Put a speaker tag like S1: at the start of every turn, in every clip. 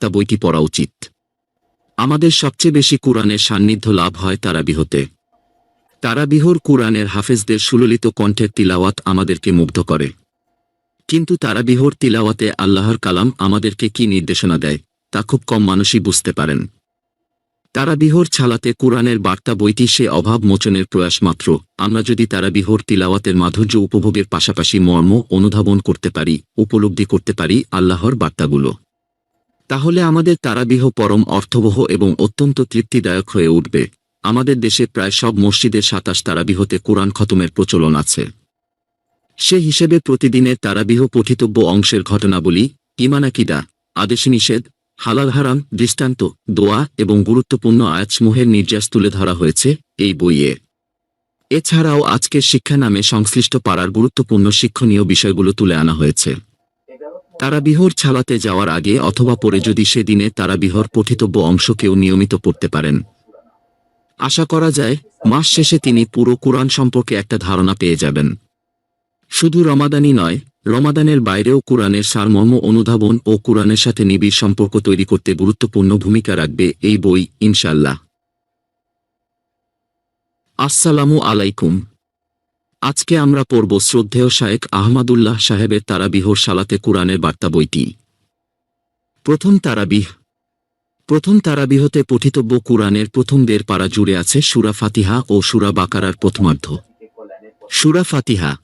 S1: বার্তা বইটি পড়া উচিত। আমাদের সবচেয়ে বেশি কুরআনের সান্নিধ্য লাভ হয় তারাবিহতে। তারাবিহর কুরআনের হাফেজদের সুললিত কণ্ঠের তিলাওয়াত আমাদেরকে মুগ্ধ করে। কিন্তু তারাবিহর তিলাওয়াতে আল্লাহর কালাম আমাদেরকে কি নির্দেশনা দেয়, তা খুব কম মানুষই বুঝতে পারেন। তারাবিহর ছালাতে কুরআনের বার্তা বইটি সে অভাব মোচনের প্রয়াস মাত্র। আমরা যদি তারাবিহর তিলাওয়াতের মাধুর্য উপভোগের পাশাপাশি মর্ম অনুধাবন করতে পারি, উপলব্ধি করতে পারি আল্লাহর বার্তাগুলো। তাহলে আমাদের তারাবিহ পরম অর্থবহ এবং অত্যন্ত তৃপ্তিদায়ক হয়ে উঠবে। আমাদের দেশে প্রায় সব মসজিদের সাতাশ তারাবিহতে কোরআন খতমের প্রচলন আছে। সে হিসেবে প্রতিদিনের তারাবিহ পঠিতব্য অংশের ঘটনাবলী ইমানাকিদা আদেশ নিষেধ হালাল হারাম, দৃষ্টান্ত, দোয়া এবং গুরুত্বপূর্ণ আয়াতসমূহের নির্যাস তুলে ধরা হয়েছে এই বইয়ে। এছাড়াও আজকের শিক্ষা নামে সংশ্লিষ্ট পাড়ার গুরুত্বপূর্ণ শিক্ষণীয় বিষয়গুলো তুলে আনা হয়েছে। তারাবিহর ছালাতে যাওয়ার আগে অথবা পরে যদি সেদিনে তারাবিহর পঠিতব্য অংশকেও নিয়মিত পড়তে পারেন। আশা করা যায়, মাস শেষে তিনি পুরো কোরআন সম্পর্কে একটা ধারণা পেয়ে যাবেন। শুধু রমাদানই নয়, রমাদানের বাইরেও কোরআনের সারমর্ম, অনুধাবন ও কোরআনের সাথে নিবিড় সম্পর্ক তৈরি করতে গুরুত্বপূর্ণ ভূমিকা রাখবে এই বই ইনশাল্লাহ আসসালামু আলাইকুম। আজকে আমরা পড়ব শ্রদ্ধেয় শায়েক আহমাদুল্লাহ সাহেবের তারাবিহর সালাতে কোরআনের বার্তা বইটি। প্রথম তারাবিহ। প্রথম তারাবিহতে পঠিতব্য কুরআনের প্রথম দের পাড়া জুড়ে আছে সুরা ফাতিহা ও সুরা বাকারার প্রথমার্ধ। সুরা ফাতিহা।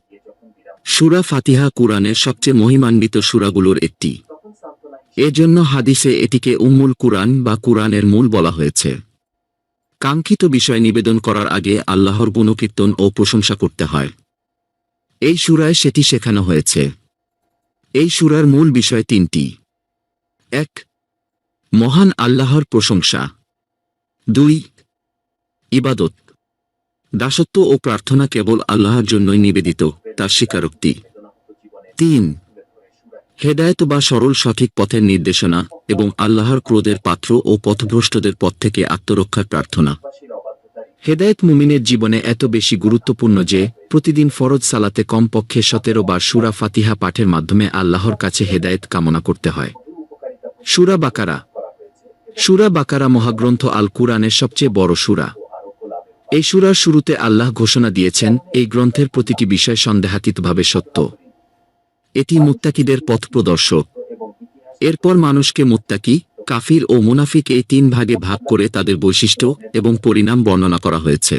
S1: সুরা ফাতিহা কুরআনের সবচেয়ে মহিমান্বিত সুরাগুলোর একটি। এজন্য হাদিসে এটিকে উম্মুল কুরআন বা কুরআনের মূল বলা হয়েছে। কাঙ্ক্ষিত বিষয় নিবেদন করার আগে আল্লাহর গুণকীর্তন ও প্রশংসা করতে হয়। এই সুরায় সেটি শেখানো হয়েছে। এই সুরার মূল বিষয় তিনটি। এক, মহান আল্লাহর প্রশংসা। দুই, ইবাদত। দাসত্ব ও প্রার্থনা কেবল আল্লাহর জন্যই নিবেদিত, তার স্বীকারোক্তি। তিন হেদায়ত বা সরল সঠিক পথের নির্দেশনা এবং আল্লাহর ক্রোধের পাত্র ও পথভ্রষ্টদের পথ থেকে আত্মরক্ষার প্রার্থনা। হেদায়েত মুমিনের জীবনে এত বেশি গুরুত্বপূর্ণ যে, প্রতিদিন ফরজ সালাতে কমপক্ষে সতেরো বার সুরা ফাতিহা পাঠের মাধ্যমে আল্লাহর কাছে হেদায়েত কামনা করতে হয়। সুরা বাকারা। সুরা বাকারা মহাগ্রন্থ আল কুরআনের সবচেয়ে বড় সুরা। এই সুরার শুরুতে আল্লাহ ঘোষণা দিয়েছেন, এই গ্রন্থের প্রতিটি বিষয় সন্দেহাতীতভাবে সত্য। এটি মুত্তাকিদের পথ প্রদর্শক। এরপর মানুষকে মুত্তাকি, কাফির ও মুনাফিক এই তিন ভাগে ভাগ করে তাদের বৈশিষ্ট্য এবং পরিণাম বর্ণনা করা হয়েছে।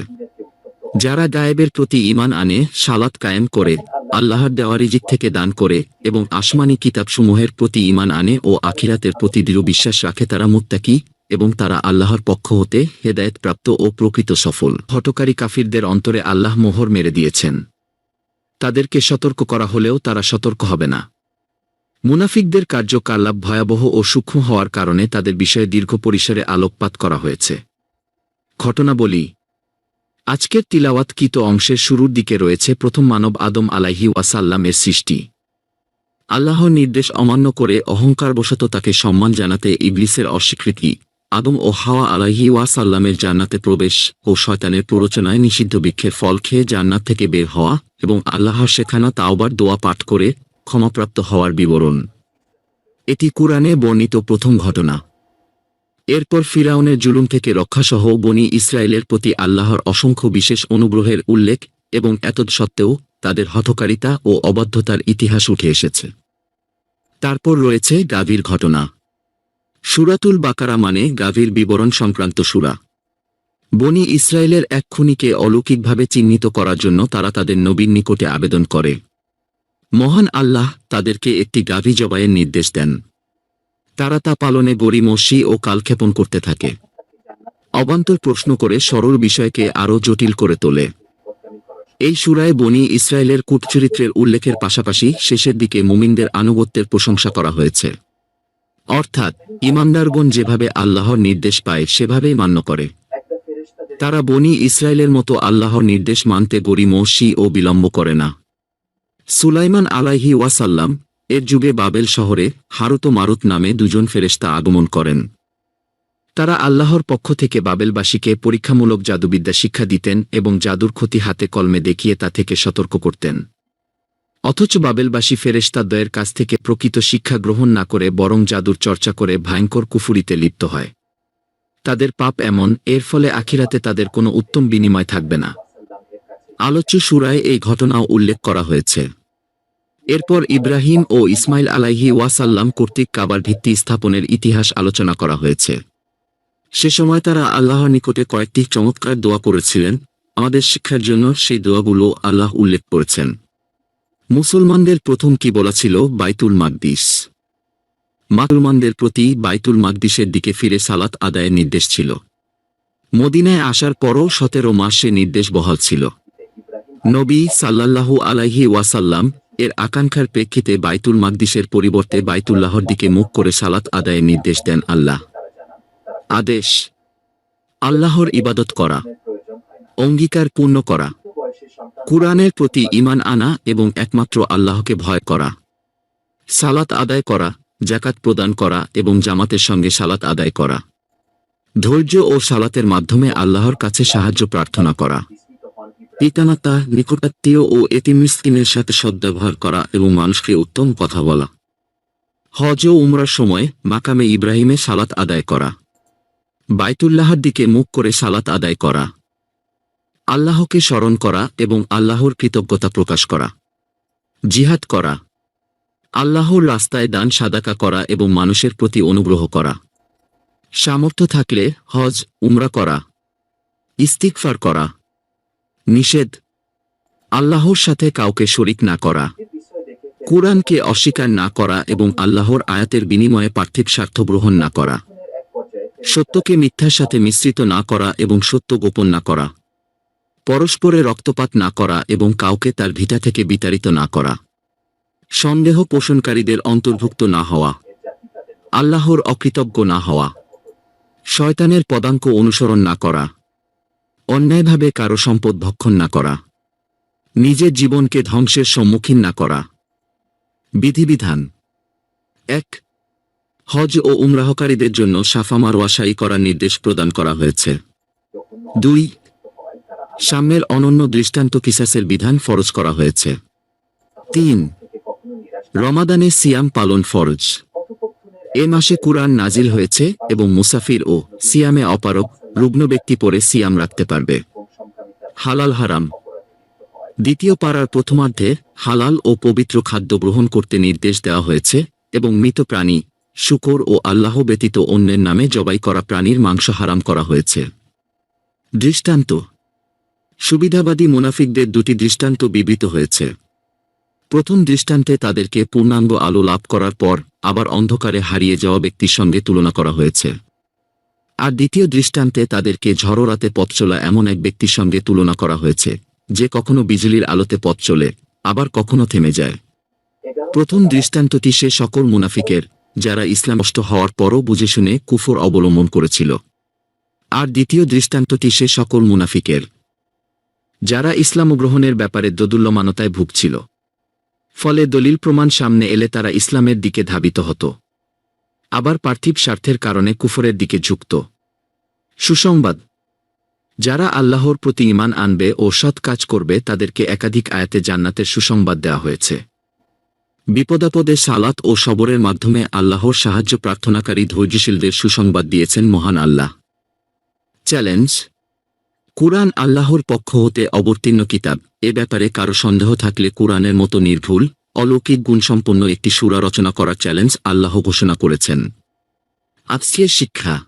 S1: যারা গায়েবের প্রতি ইমান আনে, সালাত কায়েম করে, আল্লাহর দেওয়া রিজিক থেকে দান করে এবং আসমানি কিতাবসমূহের প্রতি ইমান আনে ও আখিরাতের প্রতি দৃঢ় বিশ্বাস রাখে তারা মুত্তাকি এবং তারা আল্লাহর পক্ষ হতে হেদায়েতপ্রাপ্ত ও প্রকৃত সফল। হটকারী কাফিরদের অন্তরে আল্লাহ মোহর মেরে দিয়েছেন। তাদেরকে সতর্ক করা হলেও তারা সতর্ক হবে না। মুনাফিকদের কার্যকলাপ ভয়াবহ ও সূক্ষ্ম হওয়ার কারণে তাদের বিষয়ে দীর্ঘ পরিসরে আলোকপাত করা হয়েছে। ঘটনা বলি আজকের তিলাওয়াতকৃত অংশের শুরুর দিকে রয়েছে প্রথম মানব আদম আলাহি ওয়াসাল্লামের সৃষ্টি। আল্লাহর নির্দেশ অমান্য করে অহংকারবশত তাকে সম্মান জানাতে ইবলিসের অস্বীকৃতি। আদম ও হাওয়া আলাহি ওয়াসাল্লামের জান্নাতে প্রবেশ ও শয়তানের প্ররোচনায় নিষিদ্ধ বৃক্ষের ফল খেয়ে জান্নাত থেকে বের হওয়া এবং আল্লাহর শেখানা তাওবার দোয়া পাঠ করে ক্ষমাপ্রাপ্ত হওয়ার বিবরণ। এটি কুরআনে বর্ণিত প্রথম ঘটনা। এরপর ফিরাউনের জুলুম থেকে রক্ষাসহ বনি ইসরায়েলের প্রতি আল্লাহর অসংখ্য বিশেষ অনুগ্রহের উল্লেখ এবং এতৎসত্ত্বেও তাদের হঠকারিতা ও অবাধ্যতার ইতিহাস উঠে এসেছে। তারপর রয়েছে গাভীর ঘটনা। সুরাতুল বাকারা মানে গাভীর বিবরণ সংক্রান্ত সুরা। বনি ইসরায়েলের এক খুনিকে অলৌকিকভাবে চিহ্নিত করার জন্য তারা তাদের নবীর নিকটে আবেদন করে। মহান আল্লাহ তাদেরকে একটি গাভী জবাইয়ের নির্দেশ দেন। তারা তা পালনে গরিমসি ও কালক্ষেপণ করতে থাকে। অবান্তর প্রশ্ন করে সরল বিষয়কে আরও জটিল করে তোলে। এই সুরায় বনি ইসরায়েলের কূটচরিত্রের উল্লেখের পাশাপাশি শেষের দিকে মুমিনদের আনুগত্যের প্রশংসা করা হয়েছে। অর্থাৎ, ইমানদারগণ যেভাবে আল্লাহর নির্দেশ পায়, সেভাবেই মান্য করে। তারা বনি ইসরায়েলের মতো আল্লাহর নির্দেশ মানতে গরিমসি ও বিলম্ব করে না। সুলাইমান আলাইহি ওয়াসাল্লাম এর যুগে বাবেল শহরে হারুত মারুত নামে দুজন ফেরেস্তা আগমন করেন। তারা আল্লাহর পক্ষ থেকে বাবেলবাসীকে পরীক্ষামূলক জাদুবিদ্যা শিক্ষা দিতেন এবং জাদুর ক্ষতি হাতে কলমে দেখিয়ে তা থেকে সতর্ক করতেন। অথচ বাবেলবাসী ফেরেশতাদ্বয়ের কাছ থেকে প্রকৃত শিক্ষা গ্রহণ না করে বরং জাদুর চর্চা করে ভয়ঙ্কর কুফুরিতে লিপ্ত হয়। তাদের পাপ এমন, এর ফলে আখিরাতে তাদের কোনো উত্তম বিনিময় থাকবে না। আলোচ্য সুরায় এই ঘটনাও উল্লেখ করা হয়েছে। এরপর ইব্রাহিম ও ইসমাইল আলাইহি ওয়াসাল্লাম কর্তৃক কাবার ভিত্তি স্থাপনের ইতিহাস আলোচনা করা হয়েছে। সে সময় তারা আল্লাহর নিকটে কয়েকটি চমৎকার দোয়া করেছিলেন। আমাদের শিক্ষার জন্য সেই দোয়াগুলো আল্লাহ উল্লেখ করেছেন। মুসলমানদের প্রথম কি বলা ছিল? বাইতুল মাকদিস। মুসলমানদের প্রতি বাইতুল মাকদিসের দিকে ফিরে সালাত আদায়ের নির্দেশ ছিল। মদিনায় আসার পরও সতেরো মাস নির্দেশ বহাল ছিল। নবী সাল্লাল্লাহু আলাইহি ওয়াসাল্লাম এর আকাঙ্ক্ষার প্রেক্ষিতে বাইতুল মাকদিসের পরিবর্তে বাইতুল্লাহর দিকে মুখ করে সালাত আদায়ের নির্দেশ দেন আল্লাহ। আদেশ, আল্লাহর ইবাদত করা, অঙ্গীকার পূর্ণ করা। কুরআনের প্রতি ঈমান আনা এবং একমাত্র আল্লাহকে ভয় করা। সালাত আদায় করা জাকাত প্রদান করা এবং জামাতের সঙ্গে সালাত আদায় করা। ধৈর্য ও সালাতের মাধ্যমে আল্লাহর কাছে সাহায্য প্রার্থনা করা। পিতামাতা, নিকটাত্মীয় ও এতিম মিসকিনের সাথে সদ্ব্যবহার করা এবং মানুষকে উত্তম কথা বলা। হজ ও উমরার সময় মাকামে ইব্রাহিমে সালাত আদায় করা। বাইতুল্লাহার দিকে মুখ করে সালাত আদায় করা। আল্লাহকে স্মরণ করা এবং আল্লাহর কৃতজ্ঞতা প্রকাশ করা। জিহাদ করা। আল্লাহর রাস্তায় দান সাদাকা করা এবং মানুষের প্রতি অনুগ্রহ করা। সামর্থ্য থাকলে হজ, উমরা করা। ইস্তিকফার করা। নিষেধ। আল্লাহর সাথে কাউকে শরিক না করা। কোরআনকে অস্বীকার না করা এবং আল্লাহর আয়াতের বিনিময়ে পার্থিব স্বার্থ গ্রহণ না করা। সত্যকে মিথ্যার সাথে মিশ্রিত না করা এবং সত্য গোপন না করা। পরস্পরে রক্তপাত না করা এবং কাউকে তার ভিটা থেকে বিতাড়িত না করা। সন্দেহ পোষণকারীদের অন্তর্ভুক্ত না হওয়া। আল্লাহর অকৃতজ্ঞ না হওয়া। শয়তানের পদাঙ্ক অনুসরণ না করা। অন্যায়ভাবে কারও সম্পদ ভক্ষণ না করা। নিজের জীবনকে ধ্বংসের সম্মুখীন না করা। বিধিবিধান। এক, হজ ও উমরাহকারীদের জন্য সাফা মারওয়াশাই করার নির্দেশ প্রদান করা হয়েছে। দুই সাম্যের অনন্য দৃষ্টান্ত কিসাসের বিধান ফরজ করা হয়েছে। তিন, রমাদানে সিয়াম পালন ফরজ। এ মাসে কুরআন নাজিল হয়েছে এবং মুসাফির ও সিয়ামে অপারক রুগ্ন ব্যক্তি পরে সিয়াম রাখতে পারবে। হালাল হারাম। দ্বিতীয় পাড়ার প্রথমার্ধে হালাল ও পবিত্র খাদ্য গ্রহণ করতে নির্দেশ দেওয়া হয়েছে এবং মৃত প্রাণী, শুকর ও আল্লাহ ব্যতীত অন্যের নামে জবাই করা প্রাণীর মাংস হারাম করা হয়েছে। দৃষ্টান্ত সুবিধাবাদী মুনাফিকদের দুটি দৃষ্টান্ত বিবৃত হয়েছে। প্রথম দৃষ্টান্তে তাদেরকে পূর্ণাঙ্গ আলো লাভ করার পর আবার অন্ধকারে হারিয়ে যাওয়া ব্যক্তির সঙ্গে তুলনা করা হয়েছে। আর দ্বিতীয় দৃষ্টান্তে তাদেরকে ঝড়ো রাতে পথ চলা এমন এক ব্যক্তির সঙ্গে তুলনা করা হয়েছে, যে কখনো বিজলির আলোতে পথ চলে, আবার কখনো থেমে যায়। প্রথম দৃষ্টান্তটি সে সকল মুনাফিকের, যারা ইসলামষ্ট হওয়ার পরও বুঝে শুনে কুফর অবলম্বন করেছিল। আর দ্বিতীয় দৃষ্টান্তটি সে সকল মুনাফিকের যারা ইসলাম গ্রহণের ব্যাপারে দোদুল্যমানতায় ভুগছিল। ফলে দলিল প্রমাণ সামনে এলে তারা ইসলামের দিকে ধাবিত হতো। আবার পার্থিব স্বার্থের কারণে কুফরের দিকে ঝুঁকত। সুসংবাদ। যারা আল্লাহর প্রতি ইমান আনবে ও সৎ কাজ করবে তাদেরকে একাধিক আয়াতে জান্নাতের সুসংবাদ দেওয়া হয়েছে। বিপদাপদে সালাত ও সবরের মাধ্যমে আল্লাহর সাহায্য প্রার্থনাকারী ধৈর্যশীলদের সুসংবাদ দিয়েছেন মহান আল্লাহ। চ্যালেঞ্জ। কুরআন আল্লাহর পক্ষ হতে অবতীর্ণ কিতাব। এ ব্যাপারে কারও সন্দেহ থাকলে কুরআনের মতো নির্ভুল, অলৌকিক গুণসম্পন্ন একটি সুরা রচনা করার চ্যালেঞ্জ আল্লাহ ঘোষণা করেছেন। আজকের শিক্ষা।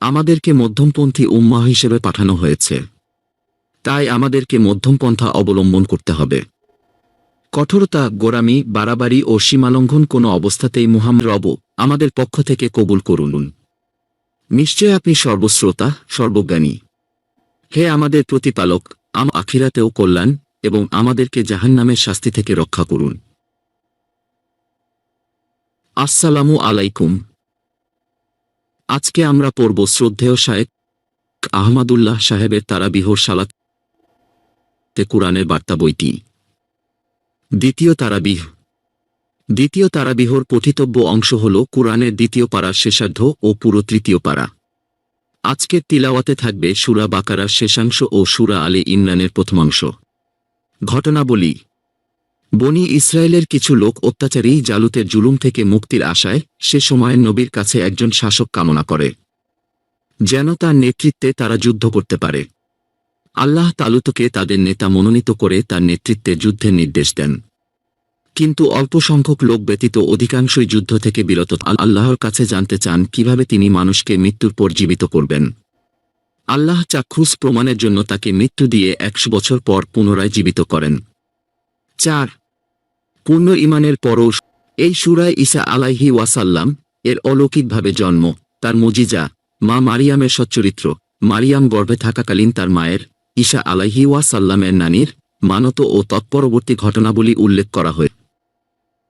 S1: আমাদেরকে মধ্যমপন্থী উম্মাহ হিসেবে পাঠানো হয়েছে। তাই আমাদেরকে মধ্যমপন্থা অবলম্বন করতে হবে। কঠোরতা গোরামি বাড়াবাড়ি ও সীমালঙ্ঘন কোনো অবস্থাতেই মুহাম্মদ রব আমাদের পক্ষ থেকে কবুল করুন। নিশ্চয় আপনি সর্বশ্রোতা, সর্বজ্ঞানী। হে আমাদের প্রতিপালক, আম আখিরাতেও কল্যাণ এবং আমাদেরকে জাহান্নামের শাস্তি থেকে রক্ষা করুন। আসসালামু আলাইকুম। আজকে আমরা পড়ব শ্রদ্ধেয় শায়েক আহমাদুল্লাহ সাহেবের তারা বিহর সালাত কুরআনের বার্তা বইটি। দ্বিতীয় তারাবিহ। দ্বিতীয় তারাবিহর পঠিতব্য অংশ হল কুরআনের দ্বিতীয় পাড়ার শেষার্ধ ও পুরো তৃতীয় পাড়া আজকের তিলাওয়াতে থাকবে সুরা বাকারার শেষাংশ ও সুরা আলী ইমরানের প্রথমাংশ। ঘটনাবলী বনি ইসরায়েলের কিছু লোক অত্যাচারী জালুতের জুলুম থেকে মুক্তির আশায় সে সময় নবীর কাছে একজন শাসক কামনা করে, যেন তার নেতৃত্বে তারা যুদ্ধ করতে পারে। আল্লাহ তালুতকে তাদের নেতা মনোনীত করে তার নেতৃত্বে যুদ্ধের নির্দেশ দেন। কিন্তু অল্প সংখ্যক লোক ব্যতীত অধিকাংশই যুদ্ধ থেকে বিরত। আল্লাহর কাছে জানতে চান কীভাবে তিনি মানুষকে মৃত্যুর পর জীবিত করবেন। আল্লাহ চাক্ষুষ প্রমাণের জন্য তাকে মৃত্যু দিয়ে একশো বছর পর পুনরায় জীবিত করেন। চার, পূর্ণ ইমানের পরশ এই সুরায় ঈসা আলাইহি ওয়াসাল্লাম এর অলৌকিকভাবে জন্ম। তার মজিজা, মা মারিয়ামের সচ্চরিত্র। মারিয়াম গর্ভে থাকাকালীন তার মায়ের, ঈসা আলাইহি ওয়াসাল্লামের নানির মানত ও তৎপরবর্তী ঘটনাবলী উল্লেখ করা হয়